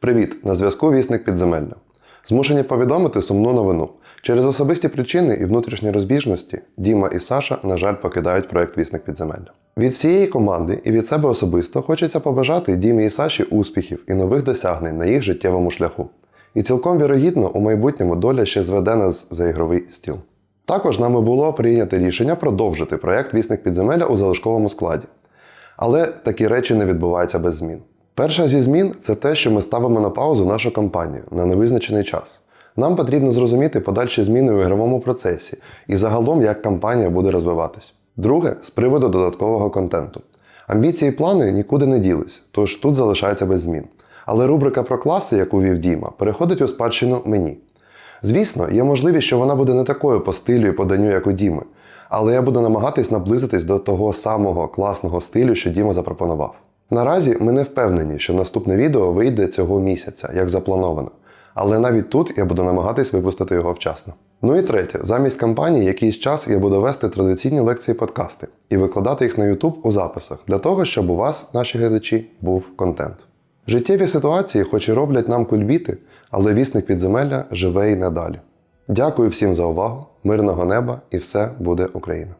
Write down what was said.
Привіт! На зв'язку вісник підземелля. Змушені повідомити сумну новину. Через особисті причини і внутрішні розбіжності Діма і Саша, на жаль, покидають проект Вісник підземелля. Від всієї команди і від себе особисто хочеться побажати Дімі і Саші успіхів і нових досягнень на їх життєвому шляху. І цілком вірогідно, у майбутньому доля ще зведе нас за ігровий стіл. Також нами було прийнято рішення продовжити проект Вісник підземелля у залишковому складі. Але такі речі не відбуваються без змін. Перша зі змін це те, що ми ставимо на паузу нашу кампанію на невизначений час. Нам потрібно зрозуміти подальші зміни у ігровому процесі і загалом, як кампанія буде розвиватись. Друге, з приводу додаткового контенту. Амбіції і плани нікуди не ділись, тож тут залишається без змін. Але рубрика про класи, яку вів Діма, переходить у спадщину мені. Звісно, є можливість, що вона буде не такою по стилю і поданню, як у Діми, але я буду намагатись наблизитись до того самого класного стилю, що Діма запропонував. Наразі ми не впевнені, що наступне відео вийде цього місяця, як заплановано. Але навіть тут я буду намагатись випустити його вчасно. Ну і третє, замість кампанії якийсь час я буду вести традиційні лекції подкасти і викладати їх на YouTube у записах для того, щоб у вас, наші глядачі, був контент. Життєві ситуації, хоч і роблять нам кульбіти, але вісник підземелля живе і надалі. Дякую всім за увагу, мирного неба і все буде Україна!